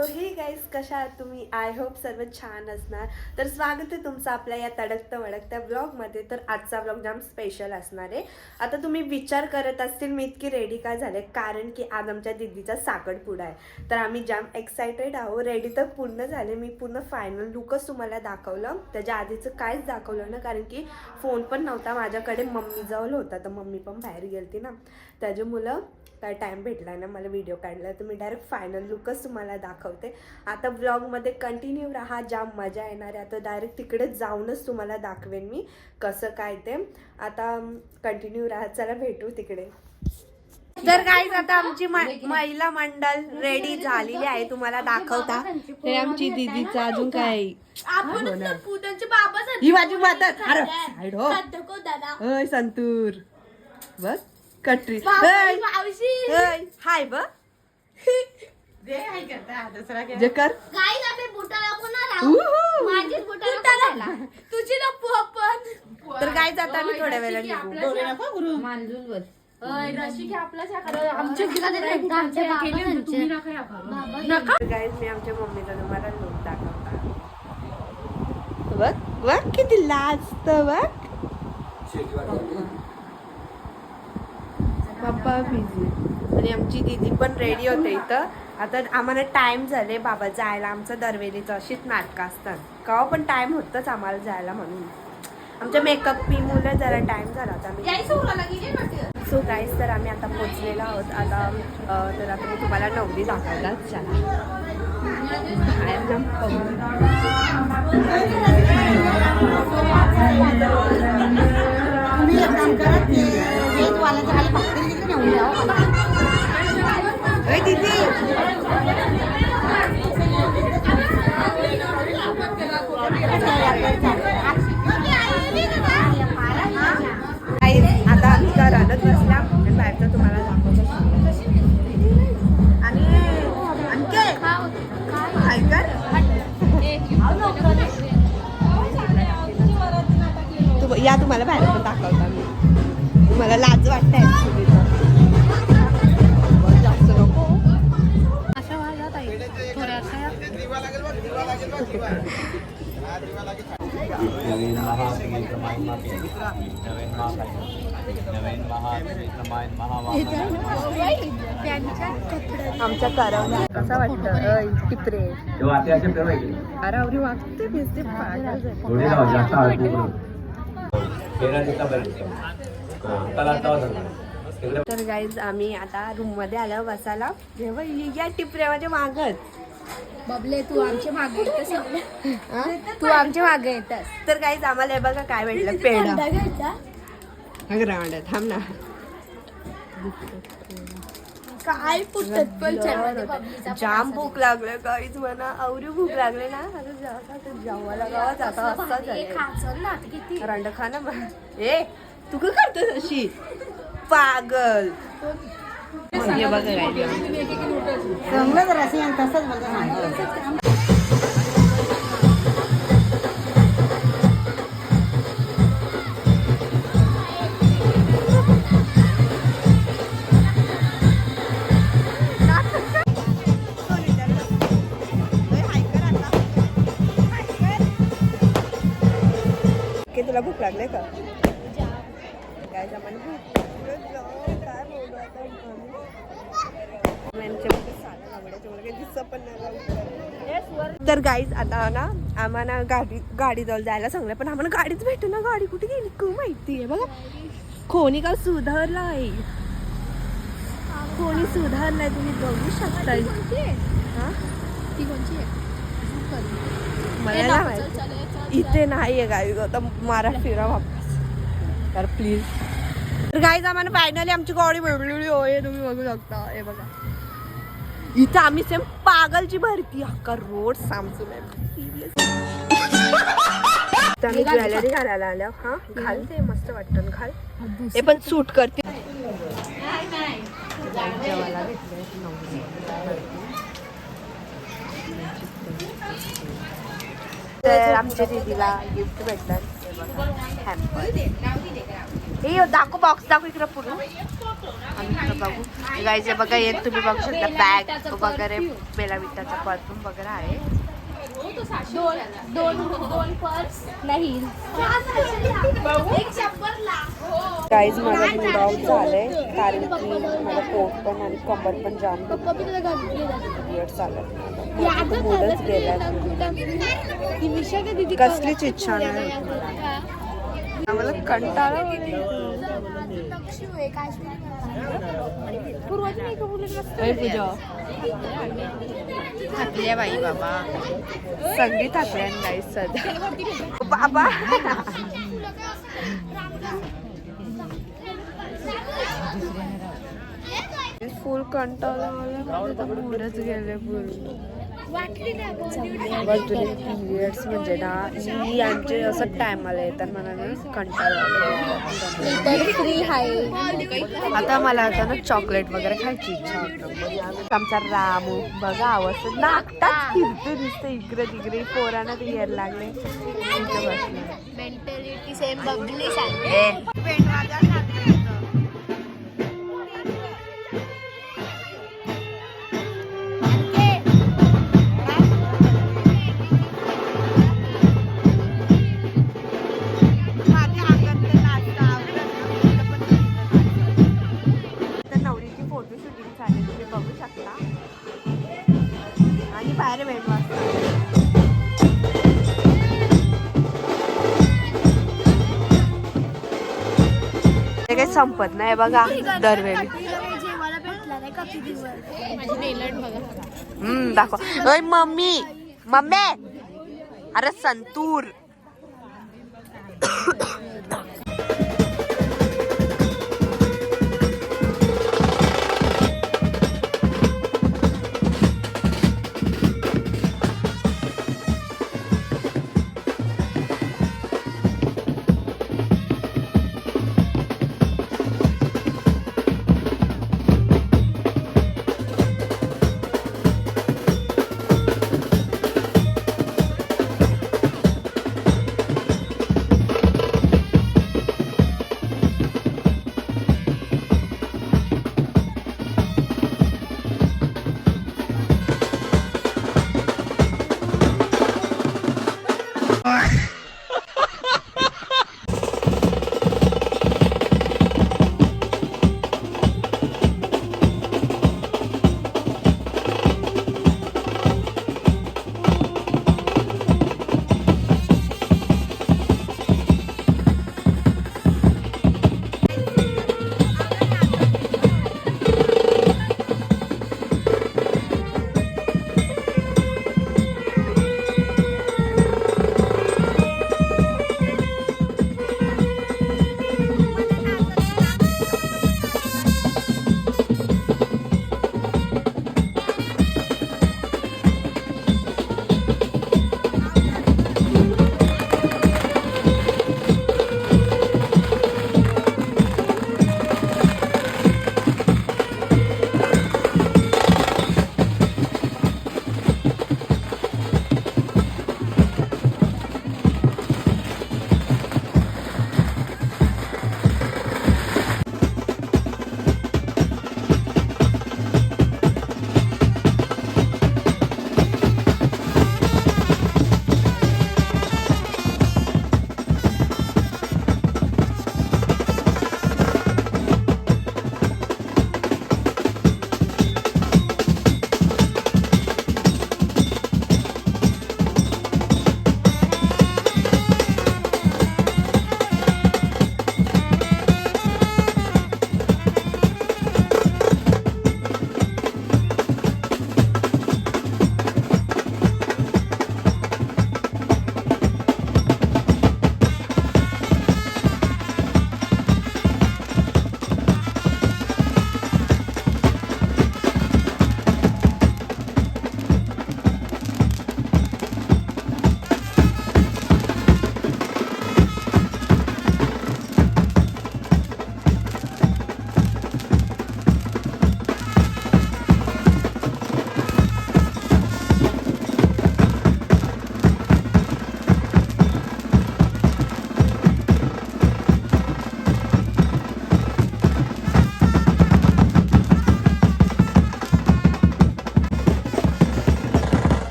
कशा आहात तुम्ही? आय होप सर्व छान असणार. तर स्वागत आहे तुमचं आपल्या या तडकत्या वडकत्या ब्लॉगमध्ये तर आजचा ब्लॉग जाम स्पेशल असणार आहे. आता तुम्ही विचार करत असतील मी इतकी रेडी काय झाले? कारण की आज आमच्या दिदीचा साखरपुडा आहे. तर आम्ही जाम एक्सायटेड आहोत. रेडी तर पूर्ण झाले. मी पूर्ण फायनल लुकच तुम्हाला दाखवलं. त्याच्या आधीचं काहीच दाखवलं ना कारण की फोन पण नव्हता माझ्याकडे. मम्मी जवळ होता तर मम्मी पण बाहेर गेलती ना. त्याच्यामुळं काय टाईम भेटला ना मला व्हिडिओ काढला. तर मी डायरेक्ट फायनल लुकच तुम्हाला दाखवते. आता ब्लॉगमध्ये कंटिन्यू राहा जाम मजा येणार आहे आता डायरेक्ट तिकडे जाऊनच तुम्हाला दाखवेन मी कसं काय ते. आता कंटिन्यू राहा चला भेटू तिकडे. तर गाईज आता आमची महिला मंडळ रेडी झालेली आहे तुम्हाला दाखवता. हे आमची दिदीचं अजून काय? ही माझी मदत अरे साईड हो. संतूर. बघ कटरी. हाय बघ. जे कर गाईज आम्ही बुटा लागून ना राहू. उहू. माझीच बुटा लागला तुझी आपण. तर गाईज आता आम्ही थोड्या वेळा निघू रशी घे आपल्याच आमच्या नका तर गाईज मी आमच्या मम्मीचा तुम्हाला लुक दाखवता. बघ बघ किती लाजत बघ. पप्पा बिझी आणि आमची दीदी पण रेडी होते इथं. आता आम्हाला टाइम झाले बाबा जायला. आमचं दरवेळीचं अशीच नाटकं असतात. केव्हा पण टाइम होतच आम्हाला जायला म्हणून. आमच्या मेकअप पी मुलं जरा टाइम झाला होता. आम्ही सो गाईज तर आम्ही आता पोचलेलो आहोत. आता तर आता मी तुम्हाला नवरी दाखवतात चला. आता आम्ही का रडत बसल्या आणि बाहेरचं तुम्हाला दाखवतो आणि आणखी काय कर या तुम्हाला बाहेर पण दाखवता मी मला लाज वाटते. नवीन नवीन नवीन आमच्या करवल्या कसं वाटतं टिपरे. तेव्हा असे अरे वागते भिजते जास्त तेरा त्याला आता तर गाईज आम्ही आता रूममध्ये आलो बसायला. जेव्हा या टिपऱ्यामध्ये मागत. बबले तू आमच्या मागे येतस. तू आमच्या मागे येतस. तर गाईज आम्हाला हे बघा काय भेटलं पेढा. ग्राउंड थांब ना. काय पुस्तक पण जाम भूक लागले काहीच म्हणा आवरी भूक लागले ना. आता जेवायला गावात आता असता ना किती? रांड खा ना मग. ए तू का करतोस अशी? पागल. हे चांगलं जर असेल तसंच मला तुला भूक लागले का? काय जमाने भूक तर गाईज आता ना आम्हाला गाडी गाडी जवळ जायला सांगलं पण आम्हाला गाडीच भेटू ना गाडी. कुठे गेली? खूप माहिती आहे बघा. कोणी का सुधारलाय. कोणी सुधारलाय तुम्ही बघू शकता ती कोणची मला ना माहिती. इथे नाहीये गाडी गौतम मारा फिरा वापस. तर प्लीज तर गाईज आम्हाला फायनली आमची गोडी भेटलेली होय तुम्ही बघू शकता. हे बघा. इथं आम्ही सेम पागलची भरती. हक्का रोड सामसून आम्ही ज्वेलरी घालायला आल्या हा घालते मस्त वाटतं. घाल. हे पण सूट करते. तर आमच्या दीदीला गिफ्ट भेटतात हॅम्पर हे दाखव बॉक्स दाखव इकडं पुढं. इकडं बघू. गाईचे बघा येत तुम्ही बघू शकता बॅग वगैरे बेला विटाचा परफ्यूम वगैरे आहे. दोन दोन दोन पर्स नाही गाईज माझा मूड ऑफ झालाय कारण की मला पोट पण आणि कंबर पण जाम चालत. मूडच गेलाय. कसलीच इच्छा नाही. आम्हाला कंटाळा थकल्या बाई बाबा. संगीत थकल्यान गाईज सध्या. बाबा. फुल कंटाळा मला मूडच गेले पूर्ण पिरियड्स म्हणजे ना ही आमचे असं टायमाला येतात मला ना कंटाळा आला. फ्री आहे. आता मला आता ना चॉकलेट वगैरे खायची इच्छा होती. आमचा रामू बघा आवाज. नाकटाच फिरतो दिसते इकडे तिकडे. पोरांना ते यायला लागले. बसले. मेंटॅलिटी सेम बघली सांग काही संपत नाही बघा दरवेळी. हम्म दाखव. अय मम्मी मम्मी. अरे संतूर.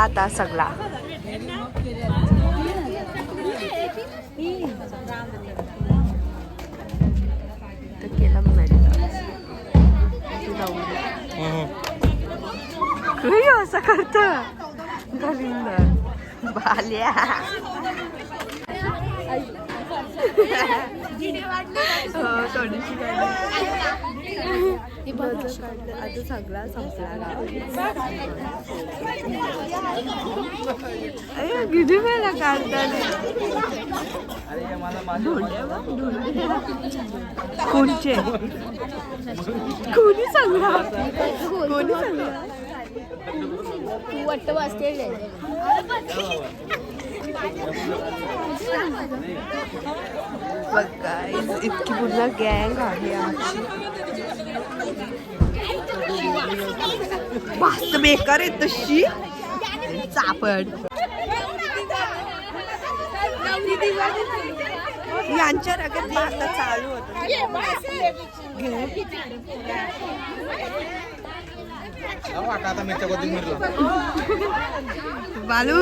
आता सगळा. केला म्हणाले असं करत. दलिंदर बाल्या. थोडीशी काढली. आता सगळा संपला कोणचे? कोणी सांगला? कोणी सांगला? तू वाटतं वाचते बघा इतकी पूर्ण गँग आहे आमची. मस्त बेकार आहे तशी. चापड यांच्या रगत चालू होत. बालू.